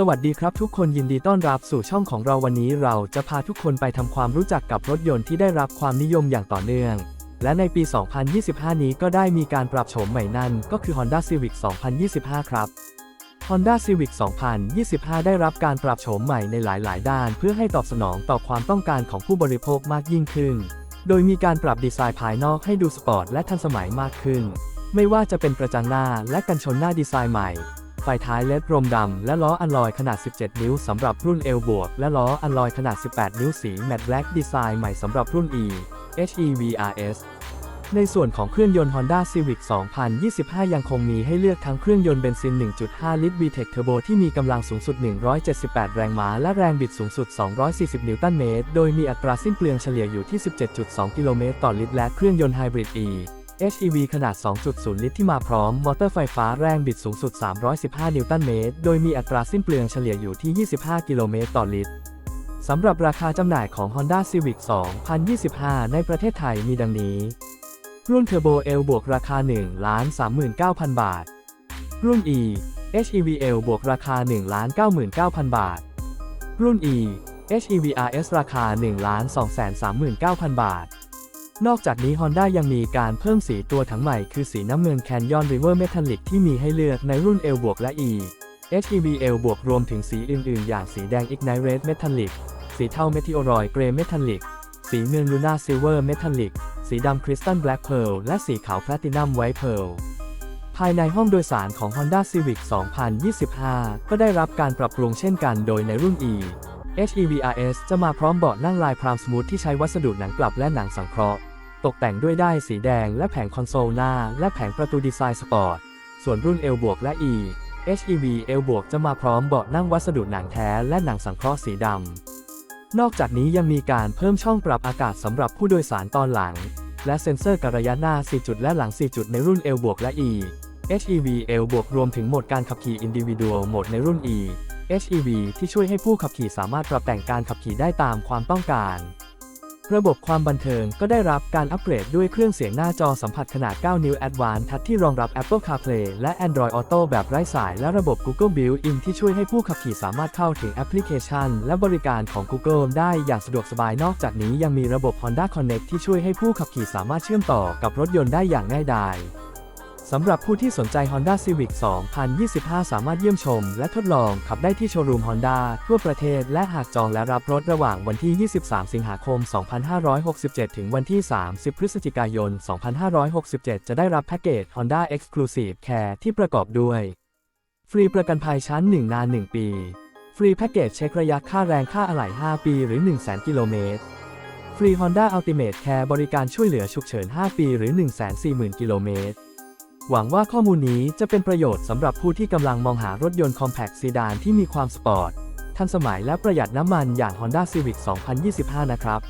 สวัสดีครับทุกคนยินดีต้อนรับสู่ช่องของเราวันนี้เราจะพาทุกคนไปทำความรู้จักกับรถยนต์ที่ได้รับความนิยมอย่างต่อเนื่อง และในปี 2025 นี้ก็ได้มีการปรับโฉมใหม่นั่นก็คือ Honda Civic 2025 ครับ Honda Civic 2025 ได้รับการปรับโฉมใหม่ในหลาย ๆ ด้าน เพื่อให้ตอบสนองต่อความต้องการของผู้บริโภคมากยิ่งขึ้น โดยมีการปรับดีไซน์ภายนอกให้ดูสปอร์ตและทันสมัยมากขึ้น ไม่ว่าจะเป็นกระจังหน้าและกันชนหน้าดีไซน์ใหม่ ฟท้ายเลดรมดำและล้ออัลลอยขนาด 17 นิ้วสำหรับรุ่น L บวกและล้ออัลลอยขนาด 18 นิ้วสีแมตต์แบล็กดีไซน์ใหม่สำหรับรุ่น E HEVRS ในส่วนของเครื่องยนต์ Honda Civic 2025 ยังคงมีให้เลือกทั้งเครื่องยนต์เบนซิน 1.5 ลิตร VTEC Turbo ที่มีกำลังสูงสุด 178 แรงม้า และแรงบิดสูงสุด 240 นิวตันเมตร โดยมีอัตราสิ้นเปลืองเฉลี่ยอยู่ที่ 17.2 กิโลเมตรต่อลิตร และเครื่องยนต์ไฮบริด E HEV ขนาด 2.0 ลิตรที่มาพร้อม มอเตอร์ไฟฟ้าแรงบิดสูงสุด 315 นิวตันเมตร โดยมีอัตราสิ้นเปลืองเฉลี่ยอยู่ที่ 25 กิโลเมตรต่อลิตร สำหรับราคาจำหน่ายของ Honda Civic 2025 ในประเทศไทยมีดังนี้ รุ่น Turbo L บวกราคา 1,39,000 บาท รุ่น E HEVL บวกราคา 1,99,000 บาท รุ่น E HEVRS ราคา 1,239,000 บาท นอกจากนี้ Honda ยังมีการเพิ่มสีตัวถังใหม่คือสีน้ำเงิน Canyon River Metallic ที่มีให้เลือกในรุ่น L บวกและ E HEVL บวกรวมถึงสีอื่น ๆ อย่างสีแดง Ignite Red Metallic สีเทา Meteoroid Grey Metallic สีเงิน Luna Silver Metallic สีดำ Crystal Black Pearl และสีขาว Platinum White Pearl ภายในห้องโดยสารของ Honda Civic 2025 ก็ได้รับการปรับปรุงเช่นกันโดยในรุ่น E HEVRS จะมาพร้อมเบาะนั่งลายพรามสมูทที่ใช้วัสดุหนังกลับและหนังสังเคราะห์ ตกแต่งด้วยด้ายสีแดงและแผงคอนโซลหน้า และแผงประตูดีไซน์สปอร์ต ส่วนรุ่น L บวกและ E HEV L บวกจะมาพร้อมเบาะนั่งวัสดุหนังแท้และหนังสังเคราะห์สีดำ นอกจากนี้ยังมีการเพิ่มช่องปรับอากาศสำหรับผู้โดยสารตอนหลัง และเซ็นเซอร์กระยะหน้า 4 จุดและหลัง 4 จุดในรุ่น L บวกและ E HEV L บวกรวมถึงโหมดการขับขี่ Individual โหมดในรุ่น E HEV ที่ช่วยให้ผู้ขับขี่สามารถปรับแต่งการขับขี่ได้ตามความต้องการ ระบบความบันเทิงก็ได้รับการอัปเกรดด้วยเครื่องเสียงหน้าจอสัมผัสขนาด 9 นิ้ว Advanced Touch ที่รองรับ Apple CarPlay และ Android Auto แบบไร้สาย และระบบ Google Built-in ที่ช่วยให้ผู้ขับขี่สามารถเข้าถึงแอปพลิเคชัน และบริการของ Google ได้อย่างสะดวกสบายนอกจากนี้ยังมีระบบ Honda Connect ที่ช่วยให้ผู้ขับขี่สามารถเชื่อมต่อกับรถยนต์ได้อย่างง่ายดาย สำหรับผู้ที่สนใจ Honda Civic 2025 สามารถเยี่ยมชม และทดลองขับได้ที่โชว์รูม Honda ทั่วประเทศ และหากจองและรับรถระหว่างวันที่ 23 สิงหาคม 2567 ถึงวันที่ 30 พฤศจิกายน 2567 จะได้รับแพ็กเกจ Honda Exclusive Care ที่ประกอบด้วย ฟรีประกันภัยชั้น 1 นาน 1 ปี ฟรีแพ็กเกจเช็คระยะค่าแรงค่าอะไหล่5 ปีหรือ 100,000 กิโลเมตรฟรี Honda Ultimate Care บริการช่วยเหลือฉุกเฉิน 5 ปีหรือ 140,000 กิโลเมตร หวังว่าข้อมูลนี้จะเป็นประโยชน์สำหรับผู้ที่กำลังมองหารถยนต์คอมแพคซีดานที่มีความสปอร์ต ทันสมัยและประหยัดน้ำมันอย่าง Honda Civic 2025 นะครับ